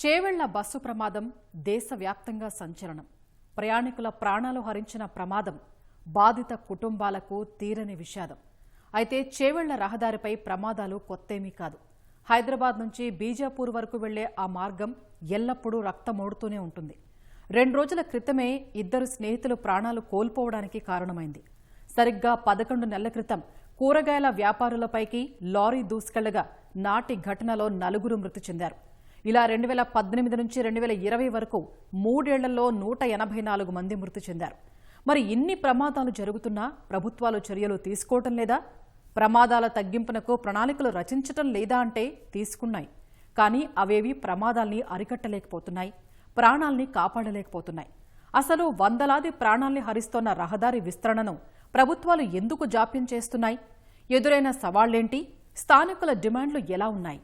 Chevella bus ప్రమాదం దేశవ్యాప్తంగా సంచలనం. ప్రయాణికుల ప్రాణాలు హరించిన ప్రమాదం బాధిత కుటుంబాలకు తీరని విషాదం. అయితే చేవెళ్ళ రహదారిపై ప్రమాదాలు కొత్తేమీ కాదు. హైదరాబాద్ నుంచి బీజాపూర్ వరకు వెళ్ళే ఆ మార్గం ఎల్లప్పుడూ రక్తమోడుతూనే ఉంటుంది. రెండు రోజుల క్రితమే ఇద్దరు స్నేహితులు ప్రాణాలు కోల్పోవడానికి కారణమైంది. సరిగ్గా పదకొండు నెలల క్రితం కూరగాయల వ్యాపారులపైకి లారీ దూసుకెళ్ళగా నాటి ఘటనలో నలుగురు మృతి చెందారు. ఇలా రెండు వేల పద్దెనిమిది నుంచి రెండు వేల ఇరవై వరకు మూడేళ్ళలో నూట ఎనభై నాలుగు మంది మృతి చెందారు. మరి ఇన్ని ప్రమాదాలు జరుగుతున్నా ప్రభుత్వాలు చర్యలు తీసుకోవటం లేదా? ప్రమాదాల తగ్గింపునకు ప్రణాళికలు రచించటం లేదా అంటే తీసుకున్నాయి. కానీ అవేవి ప్రమాదాల్ని అరికట్టలేకపోతున్నాయి. ప్రాణాల్ని కాపాడలేకపోతున్నాయి. అసలు వందలాది ప్రాణాల్ని హరిస్తోన్న రహదారి విస్తరణను ప్రభుత్వాలు ఎందుకు జాప్యం చేస్తున్నాయి? ఎదురైన సవాళ్ళేంటి స్థానికుల డిమాండ్లు ఎలా ఉన్నాయి?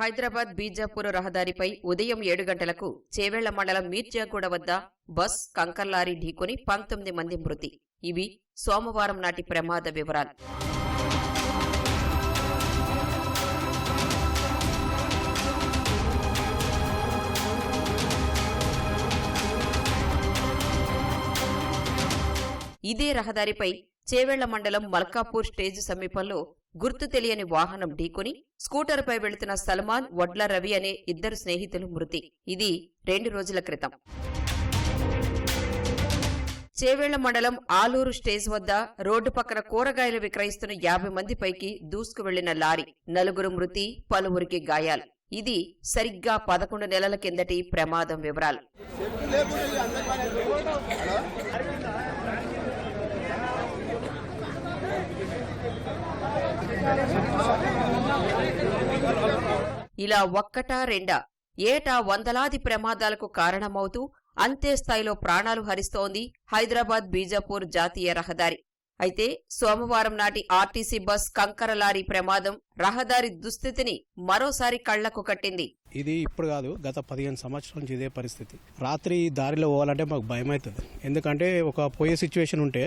హైదరాబాద్ బీజాపూర్ రహదారిపై ఉదయం ఏడు గంటలకు చేవేళ్ళ మండలం మీర్జాగూడ వద్ద బస్ కంకర్ లారీ ఢీకొని పంతొమ్మిది మంది మృతి. ఇవి సోమవారం నాటి ప్రమాద వివరాలు. ఇదే రహదారిపై చేవెళ్ళ మండలం మల్కాపూర్ స్టేజ్ సమీపంలో గుర్తు తెలియని వాహనం ఢీకొని స్కూటర్పై వెళుతున్న సల్మాన్ వడ్ల రవి అనే ఇద్దరు స్నేహితులు మృతి. ఇది రెండు రోజుల క్రితం. చేవేళ్ళ మండలం ఆలూరు స్టేజ్ వద్ద రోడ్డు పక్కన కూరగాయలు విక్రయిస్తున్న యాభై మంది పైకి దూసుకు వెళ్ళిన లారీ. నలుగురు మృతి పలువురికి గాయాలు. ఇది సరిగ్గా పదకొండు నెలల కిందటి ప్రమాదం వివరాలు. ఇలా ఒక్కటా రెండా? ఏటా వందలాది ప్రమాదాలకు కారణమవుతూ అంతే స్థాయిలో ప్రాణాలు హరిస్తోంది హైదరాబాద్ బీజాపూర్ జాతీయ రహదారి. అయితే సోమవారం నాటి ఆర్టీసీ బస్ కంకర లారీ ప్రమాదం రహదారి దుస్థితిని మరోసారి కళ్ళకు కట్టింది. ఇది ఇప్పుడు కాదు గత పదిహేను సంవత్సరాల నుంచి ఇదే పరిస్థితి. రాత్రి దారిలో పోవాలంటే మాకు భయం అవుతుంది ఎందుకంటే ఒక పోయే సిచ్యువేషన్ ఉంటే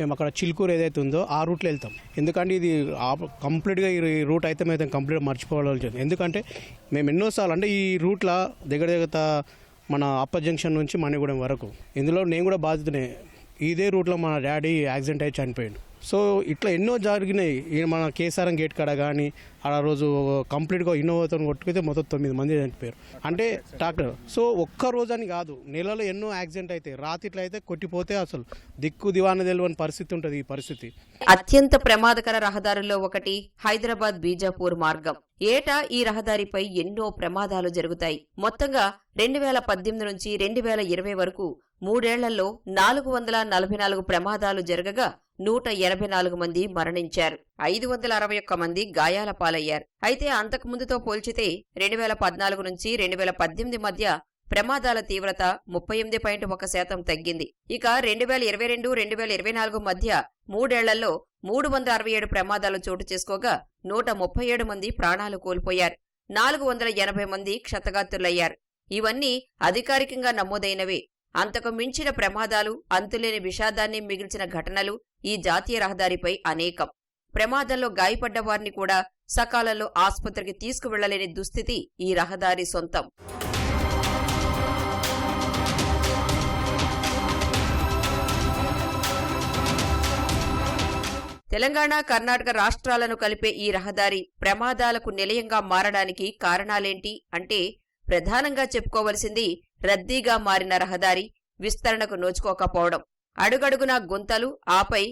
మేము అక్కడ చిలుకూరు ఏదైతే ఉందో ఆ రూట్లో వెళ్తాం. ఎందుకంటే ఇది ఆ- కంప్లీట్గా ఈ రూట్ అయితే మేము కంప్లీట్గా మర్చిపోవాల్సింది ఎందుకంటే మేము ఎన్నోసార్లు అంటే ఈ రూట్లో దగ్గర దగ్గర మన అప్ప జంక్షన్ నుంచి మణిగూడెం వరకు. ఇందులో నేను కూడా బాధితునే ఇదే రూట్లో మన డాడీ యాక్సిడెంట్ అయి చనిపోయాడు. సో ఇట్లా ఎన్నో జరిగినాయి. మన కేసారం గేట్ కాడ కానీ ఆ రోజు కంప్లీట్గా ఇన్నోవాతో కొట్టుకుంటే మొత్తం తొమ్మిది మంది చనిపోయారు. అంటే డాక్టర్ సో ఒక్క రోజు అని కాదు నెలలో ఎన్నో యాక్సిడెంట్ అయితే రాత్రిట్లో అయితే కొట్టిపోతే అసలు దిక్కు దివాన తెలియని పరిస్థితి ఉంటుంది ఈ పరిస్థితి. అత్యంత ప్రమాదకర రహదారుల్లో ఒకటి హైదరాబాద్ బీజాపూర్ మార్గం. ఏటా ఈ రహదారిపై ఎన్నో ప్రమాదాలు జరుగుతాయి. మొత్తంగా రెండు వేల పద్దెనిమిది నుంచి రెండు వేల ఇరవై వరకు మూడేళ్ళలో నాలుగు వందల నలభై నాలుగు ప్రమాదాలు జరగగా నూట ఎనభై నాలుగు మంది మరణించారు. ఐదు వందల అరవై ఒక్క మంది గాయాల పాలయ్యారు. అయితే అంతకు ముందుతో పోల్చితే రెండు వేల పద్నాలుగు నుంచి రెండు వేల పద్దెనిమిది మధ్య ప్రమాదాల తీవ్రత ముప్పై ఎనిమిది పాయింట్ ఒక శాతం తగ్గింది. ఇక రెండు వేల ఇరవై రెండు రెండు వేల ఇరవై నాలుగు మధ్య మూడేళ్ళలో మూడు వందల అరవై ఏడు ప్రమాదాలు చోటు చేసుకోగా నూట ముప్పై ఏడు మంది ప్రాణాలు కోల్పోయారు. నాలుగు వందల ఎనభై మంది క్షతగాత్రులయ్యారు. ఇవన్నీ అధికారికంగా నమోదైనవే. అంతకు మించిన ప్రమాదాలు అంతులేని విషాదాన్ని మిగిల్చిన ఘటనలు ఈ జాతీయ రహదారిపై అనేకం. ప్రమాదంలో గాయపడ్డ వారిని కూడా సకాలంలో ఆసుపత్రికి తీసుకువెళ్ళలేని దుస్థితి ఈ రహదారి సొంతం. తెలంగాణ కర్ణాటక రాష్ట్రాలను కలిపే ఈ రహదారి ప్రమాదాలకు నిలయంగా మారడానికి కారణాలేంటి అంటే ప్రధానంగా చెప్పుకోవలసింది రద్దీగా మారిన రహదారి విస్తరణకు నోచుకోకపోవడం. అడుగడుగునా గుంతలు ఆపై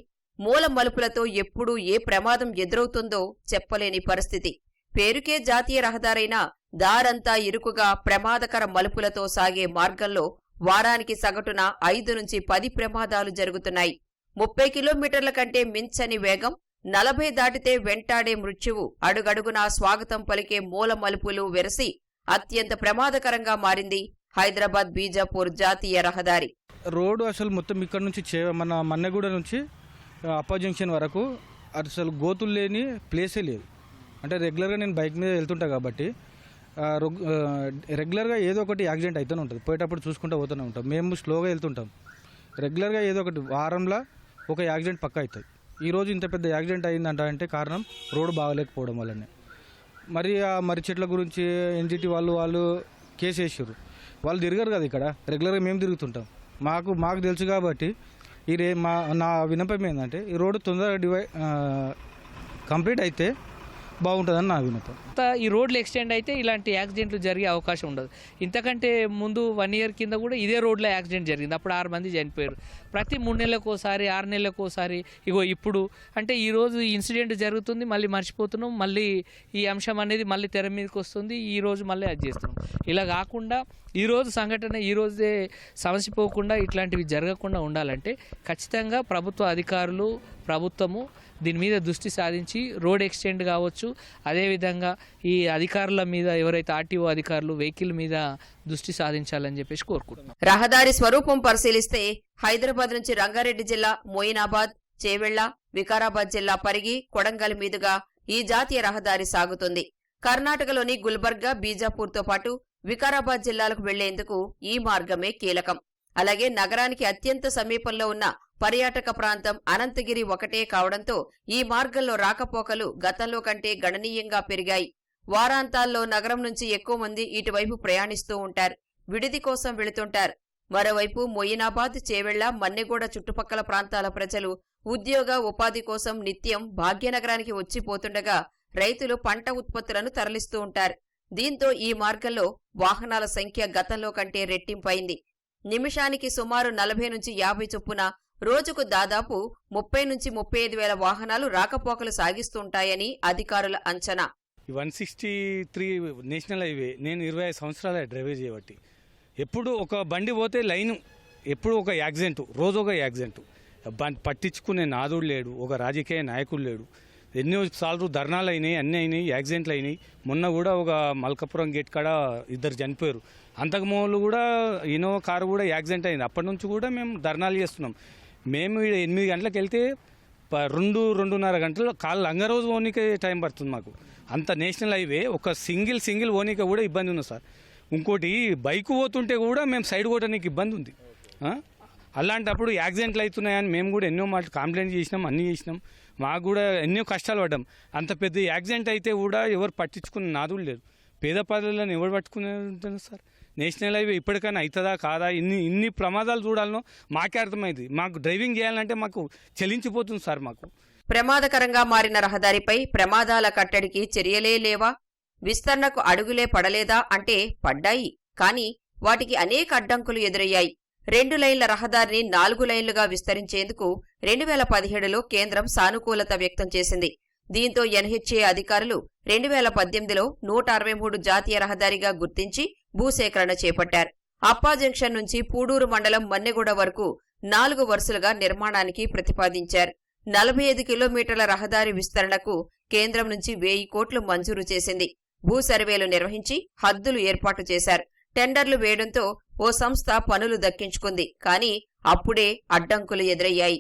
మూల మలుపులతో ఎప్పుడు ఏ ప్రమాదం ఎదురవుతుందో చెప్పలేని పరిస్థితి. పేరుకే జాతీయ రహదారైనా దారంతా ఇరుకుగా ప్రమాదకర మలుపులతో సాగే మార్గంలో వారానికి సగటున ఐదు నుంచి పది ప్రమాదాలు జరుగుతున్నాయి. ముప్పై కిలోమీటర్ల కంటే మించని వేగం నలభై దాటితే వెంటాడే మృత్యువు అడుగడుగునా స్వాగతం పలికే మూల మలుపులు వెరసి అత్యంత ప్రమాదకరంగా మారింది హైదరాబాద్ బీజాపూర్ జాతీయ రహదారి. రోడ్డు అసలు మొత్తం ఇక్కడ నుంచి మన మన్నెగూడ నుంచి ఆ, అప్పర్ జంక్షన్ వరకు అసలు గోతులు లేని ప్లేసే లేదు. అంటే రెగ్యులర్గా నేను బైక్ మీద వెళ్తుంటా కాబట్టి రెగ్యులర్గా ఏదో ఒకటి యాక్సిడెంట్ అవుతూనే ఉంటుంది. పోయేటప్పుడు చూసుకుంటూ పోతూనే ఉంటాం. మేము స్లోగా వెళ్తుంటాం. రెగ్యులర్గా ఏదో ఒకటి వారంలో ఒక యాక్సిడెంట్ పక్క అవుతుంది ఈరోజు ఇంత పెద్ద యాక్సిడెంట్ అయిందంట అంటే కారణం రోడ్డు బాగలేకపోవడం వల్లనే. మరి ఆ మర్రి చెట్ల గురించి ఎన్జిటి వాళ్ళు వాళ్ళు కేసు వేసారు వాళ్ళు తిరగరు కదా ఇక్కడ. రెగ్యులర్గా మేము తిరుగుతుంటాం. మాకు మాకు తెలుసు కాబట్టి ఈ రే మా నా వినపం ఏంటంటే ఈ రోడ్డు తొందరగా డివై కంప్లీట్ అయితే బాగుంటుందని నా వినపం ఈ రోడ్లు ఎక్స్టెండ్ అయితే ఇలాంటి యాక్సిడెంట్లు జరిగే అవకాశం ఉండదు. ఇంతకంటే ముందు వన్ ఇయర్ కింద కూడా ఇదే రోడ్లో యాక్సిడెంట్ జరిగింది. అప్పుడు ఆరు మంది చనిపోయారు. ప్రతి మూడు నెలలకు ఒకసారి ఆరు నెలలకు ఒకసారి ఇగో ఇప్పుడు. అంటే ఈరోజు ఇన్సిడెంట్ జరుగుతుంది మళ్ళీ మర్చిపోతున్నాం మళ్ళీ ఈ అంశం అనేది మళ్ళీ తెర మీదకి వస్తుంది ఈ రోజు మళ్ళీ అది చేస్తున్నాం. ఇలా కాకుండా ఈరోజు సంఘటన ఈ రోజే సమస్య పోకుండా ఇట్లాంటివి జరగకుండా ఉండాలంటే ఖచ్చితంగా ప్రభుత్వ అధికారులు ప్రభుత్వము దీని మీద దృష్టి సాధించి రోడ్ ఎక్స్టెండ్ కావచ్చు. అదేవిధంగా ఈ అధికారుల మీద ఎవరైతే ఆర్టీఓ అధికారులు వెహికల్ మీద దృష్టి సాధించాలని చెప్పేసి కోరుకుంటున్నాం. రహదారి స్వరూపం పరిశీలిస్తే హైదరాబాద్ నుంచి రంగారెడ్డి జిల్లా మోయినాబాద్ చేవెళ్ళ వికారాబాద్ జిల్లా పరిగి కొడంగల్ మీదుగా ఈ జాతీయ రహదారి సాగుతుంది. కర్ణాటకలోని గుల్బర్గా బీజాపూర్తో పాటు వికారాబాద్ జిల్లాలకు వెళ్ళేందుకు ఈ మార్గమే కీలకం. అలాగే నగరానికి అత్యంత సమీపంలో ఉన్న పర్యాటక ప్రాంతం అనంతగిరి ఒకటే కావడంతో ఈ మార్గంలో రాకపోకలు గతంలో కంటే గణనీయంగా పెరిగాయి. వారాంతాల్లో నగరం నుంచి ఎక్కువ మంది ఇటువైపు ప్రయాణిస్తూ ఉంటారు. విడిది కోసం వెళుతుంటారు. మరోవైపు మొయినాబాద్ చేవెళ్ళ మన్నెగూడ చుట్టుపక్కల ప్రాంతాల ప్రజలు ఉద్యోగ ఉపాధి కోసం నిత్యం భాగ్యనగరానికి వచ్చిపోతుండగా రైతులు పంట ఉత్పత్తులను తరలిస్తూ ఉంటారు. దీంతో ఈ మార్గంలో వాహనాల సంఖ్య గతంలో కంటే రెట్టింపైంది. నిమిషానికి సుమారు నలభై నుంచి యాభై చొప్పున రోజుకు దాదాపు ముప్పై నుంచి ముప్పై ఐదు వేల వాహనాలు రాకపోకలు సాగిస్తుంటాయని అధికారుల అంచనా. One sixty three national highway నేను ఇరవై ఐదు సంవత్సరాల డ్రైవర్ చేయబట్టి ఎప్పుడు ఒక బండి పోతే లైన్ ఎప్పుడు ఒక యాక్సిడెంట్ రోజు ఒక యాక్సిడెంట్. పట్టించుకునే నాదుడు లేడు ఒక రాజకీయ నాయకుడు లేడు. ఎన్నో సార్లు ధర్నాలు అయినాయి అన్నీ అయినాయి యాక్సిడెంట్లు అయినాయి. మొన్న కూడా ఒక మల్కాపురం గేట్ కాడ ఇద్దరు చనిపోయారు. అంతకు ముందు కూడా ఇన్నోవా కారు కూడా యాక్సిడెంట్ అయింది. అప్పటి నుంచి కూడా మేము ధర్నాలు చేస్తున్నాం. మేము ఎనిమిది గంటలకు వెళ్తే ప- రెండు రెండున్నర గంటలు కాళ్ళు అంగరోజు ఓనికే టైం పడుతుంది మాకు. అంత నేషనల్ హైవే ఒక సింగిల్ సింగిల్ ఓనిక కూడా ఇబ్బంది ఉంది సార్. ఇంకోటి బైక్ పోతుంటే కూడా మేము సైడ్ కొట్టడానికి ఇబ్బంది ఉంది. అలాంటప్పుడు యాక్సిడెంట్లు అవుతున్నాయని మేము కూడా ఎన్నో మాట కంప్లైంట్ చేసినాం అన్నీ చేసినాం. మాకు కూడా ఎన్నో కష్టాలు పడ్డాం. అంత పెద్ద యాక్సిడెంట్ అయితే కూడా ఎవరు పట్టించుకున్న నాదులు లేరు. పేద ప్రజలను ఎవరు పట్టుకునే ఉంటుంది సార్? నేషనల్ హైవే ఇప్పటికైనా అవుతుందా కాదా? ఇన్ని ఇన్ని ప్రమాదాలు చూడాలనో మాకే అర్థమైంది. మాకు డ్రైవింగ్ చేయాలంటే మాకు చెలించిపోతుంది సార్ మాకు. ప్రమాదకరంగా మారిన రహదారిపై ప్రమాదాల కట్టడికి చర్యలే లేవా? విస్తరణకు అడుగులే పడలేదా? అంటే పడ్డాయి. కానీ వాటికి అనేక అడ్డంకులు ఎదురయ్యాయి. రెండు లైన్ల రహదారిని నాలుగు లైన్లుగా విస్తరించేందుకు రెండు వేల పదిహేడులో కేంద్రం సానుకూలత వ్యక్తం చేసింది. దీంతో ఎన్హెచ్ఏ అధికారులు రెండు వేల పద్దెనిమిదిలో నూట అరవై మూడు జాతీయ రహదారిగా గుర్తించి భూసేకరణ చేపట్టారు. అప్పా జంక్షన్ నుంచి పూడూరు మండలం మన్నెగూడ వరకు నాలుగు వరుసలుగా నిర్మాణానికి ప్రతిపాదించారు. నలభై ఐదు కిలోమీటర్ల రహదారి విస్తరణకు కేంద్రం నుంచి వెయ్యి కోట్లు మంజూరు చేసింది. భూ సర్వేలు నిర్వహించి హద్దులు ఏర్పాటు చేశారు. టెండర్లు వేయడంతో ఓ సంస్థ పనులు దక్కించుకుంది. కానీ అప్పుడే అడ్డంకులు ఎదురయ్యాయి.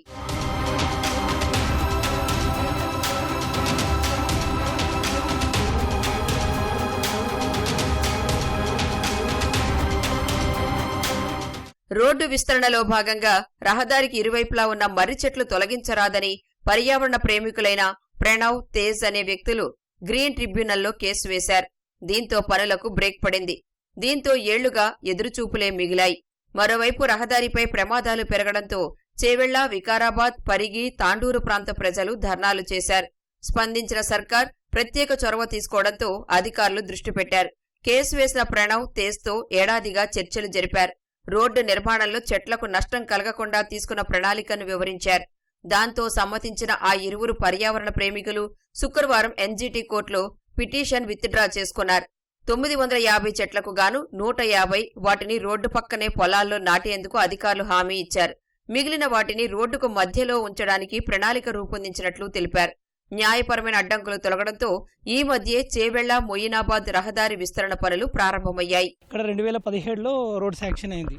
రోడ్డు విస్తరణలో భాగంగా రహదారికి ఇరువైపులా ఉన్న మర్రి చెట్లు తొలగించరాదని పర్యావరణ ప్రేమికులైన ప్రణవ్ తేజ్ అనే వ్యక్తులు గ్రీన్ ట్రిబ్యునల్లో కేసు వేశారు. దీంతో పనులకు బ్రేక్ పడింది. దీంతో ఏళ్ళుగా ఎదురుచూపులే మిగిలాయి. మరోవైపు రహదారిపై ప్రమాదాలు పెరగడంతో చేవెళ్ళ వికారాబాద్ పరిగి తాండూరు ప్రాంత ప్రజలు ధర్నాలు చేశారు. స్పందించిన సర్కార్ ప్రత్యేక చొరవ తీసుకోవడంతో అధికారులు దృష్టి పెట్టారు. కేసు వేసిన ప్రణవ్ తేజ్తో ఏడాదిగా చర్చలు జరిపారు. రోడ్డు నిర్మాణంలో చెట్లకు నష్టం కలగకుండా తీసుకున్న ప్రణాళికను వివరించారు. దాంతో సమ్మతించిన ఆ ఇరువురు పర్యావరణ ప్రేమికులు శుక్రవారం ఎన్జీటీ కోర్టులో పిటిషన్ విత్డ్రా చేసుకున్నారు. తొమ్మిది వందల యాభై చెట్లకు గాను నూట యాభై వాటిని రోడ్డు పక్కనే పొలాల్లో నాటేందుకు అధికారులు హామీ ఇచ్చారు. మిగిలిన వాటిని రోడ్డుకు మధ్యలో ఉంచడానికి ప్రణాళిక రూపొందించినట్లు తెలిపారు. న్యాయపరమైన అడ్డంకులు తొలగడంతో ఈ మధ్యే చేవెళ్ళ మొయినాబాద్ రహదారి విస్తరణ పనులు ప్రారంభమయ్యాయి. ఇక్కడ రెండు వేల పదిహేడులో రోడ్ శాంక్షన్ అయింది.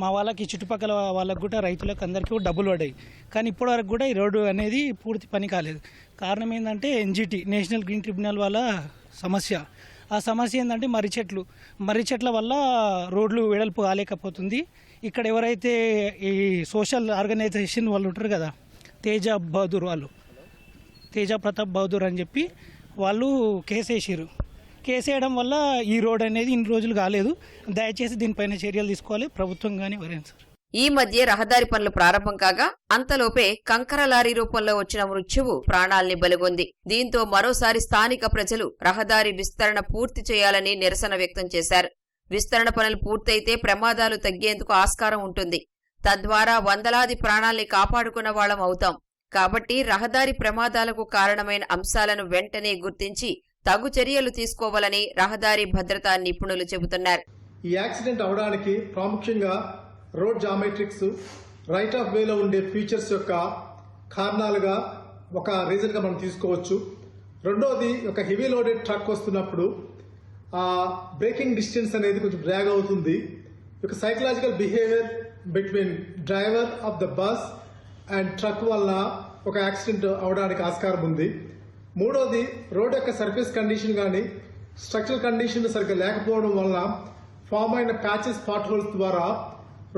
మా వాళ్ళకి చుట్టుపక్కల వాళ్ళకు కూడా రైతులకు అందరికీ కూడా డబ్బులు పడ్డాయి. కానీ ఇప్పటి వరకు కూడా ఈ రోడ్డు అనేది పూర్తి పని కాలేదు. కారణం ఏంటంటే ఎన్జిటి నేషనల్ గ్రీన్ ట్రిబ్యునల్ వాళ్ళ సమస్య. ఆ సమస్య ఏంటంటే మర్రి చెట్లు. మర్రి చెట్ల వల్ల రోడ్లు వెడల్పు కాలేకపోతుంది. ఇక్కడ ఎవరైతే ఈ సోషల్ ఆర్గనైజేషన్ వాళ్ళు ఉంటారు కదా తేజ బహదూర్ వాళ్ళు తేజ ప్రతాప్ బహదూర్ అని చెప్పి వాళ్ళు కేసు వేసారు కేసు వేయడం వల్ల ఈ రోడ్ అనేది ఇన్ని రోజులు కాలేదు. దయచేసి దీనిపైన చర్యలు తీసుకోవాలి. ప్రభుత్వం కానీ ఎవరైనా సార్. ఈ మధ్య రహదారి పనులు ప్రారంభం కాగా అంతలోపే కంకర లారీ రూపంలో వచ్చిన మృత్యువు ప్రాణాల్ని బలిగొంది. దీంతో మరోసారి స్థానిక ప్రజలు రహదారి విస్తరణ పూర్తి చేయాలని నిరసన వ్యక్తం చేశారు. విస్తరణ పనులు పూర్తయితే ప్రమాదాలు తగ్గేందుకు ఆస్కారం ఉంటుంది. తద్వారా వందలాది ప్రాణాల్ని కాపాడుకున్న వాళ్ళం అవుతాం. కాబట్టి రహదారి ప్రమాదాలకు కారణమైన అంశాలను వెంటనే గుర్తించి తగు చర్యలు తీసుకోవాలని రహదారి భద్రతా నిపుణులు చెబుతున్నారు. ఈ యాక్సిడెంట్ అవడానికి ప్రాముఖ్యంగా రోడ్ జామెట్రిక్స్ రైట్ ఆఫ్ వేలో ఉండే ఫీచర్స్ యొక్క కారణాలుగా ఒక రీజన్గా మనం తీసుకోవచ్చు. రెండోది ఒక హెవీ లోడెడ్ ట్రక్ వస్తున్నప్పుడు ఆ బ్రేకింగ్ డిస్టెన్స్ అనేది కొంచెం డ్రాగ్ అవుతుంది. ఒక psychological behaviour between driver of the bus and truck వల్ల ఒక యాక్సిడెంట్ అవడానికి ఆస్కారం ఉంది. మూడోది రోడ్ యొక్క సర్ఫేస్ కండిషన్ కానీ స్ట్రక్చరల్ కండిషన్ సరిగ్గా లేకపోవడం వల్ల ఫామ్ అయిన ప్యాచెస్ పాట్ హోల్స్ ద్వారా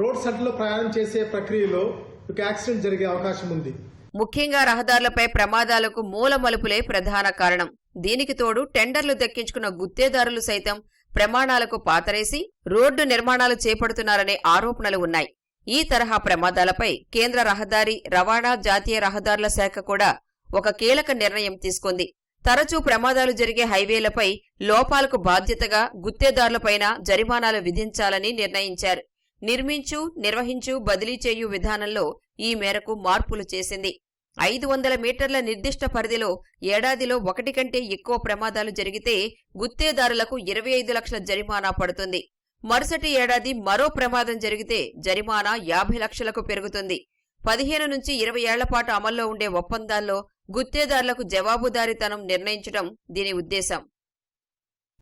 రోడ్ సెంటర్లో ప్రయాణం చేసే ప్రక్రియలో ఒక యాక్సిడెంట్ జరిగే అవకాశం ఉంది. ముఖ్యంగా రహదారులపై ప్రమాదాలకు మూల మలుపులే ప్రధాన కారణం. దీనికి తోడు టెండర్లు దక్కించుకున్న గుత్తేదారులు సైతం ప్రమాణాలకు పాతరేసి రోడ్డు నిర్మాణాలు చేపడుతున్నారనే ఆరోపణలు ఉన్నాయి. ఈ తరహా ప్రమాదాలపై కేంద్ర రహదారి రవాణా జాతీయ రహదారుల శాఖ కూడా ఒక కీలక నిర్ణయం తీసుకుంది. తరచూ ప్రమాదాలు జరిగే హైవేలపై లోపాలకు బాధ్యతగా గుత్తేదారులపైన జరిమానాలు విధించాలని నిర్ణయించారు. నిర్మించు నిర్వహించు బదిలీ చేయు విధానంలో ఈ మేరకు మార్పులు చేసింది. ఐదు వందల మీటర్ల నిర్దిష్ట పరిధిలో ఏడాదిలో ఒకటి కంటే ఎక్కువ ప్రమాదాలు జరిగితే గుత్తేదారులకు ఇరవై ఐదు లక్షల జరిమానా పడుతుంది. మరుసటి ఏడాది మరో ప్రమాదం జరిగితే జరిమానా యాభై లక్షలకు పెరుగుతుంది. పదిహేను నుంచి ఇరవై ఏళ్ళ పాటు అమల్లో ఉండే ఒప్పందాల్లో గుత్తేదారులకు జవాబుదారీతనం నిర్ణయించడం దీని ఉద్దేశం.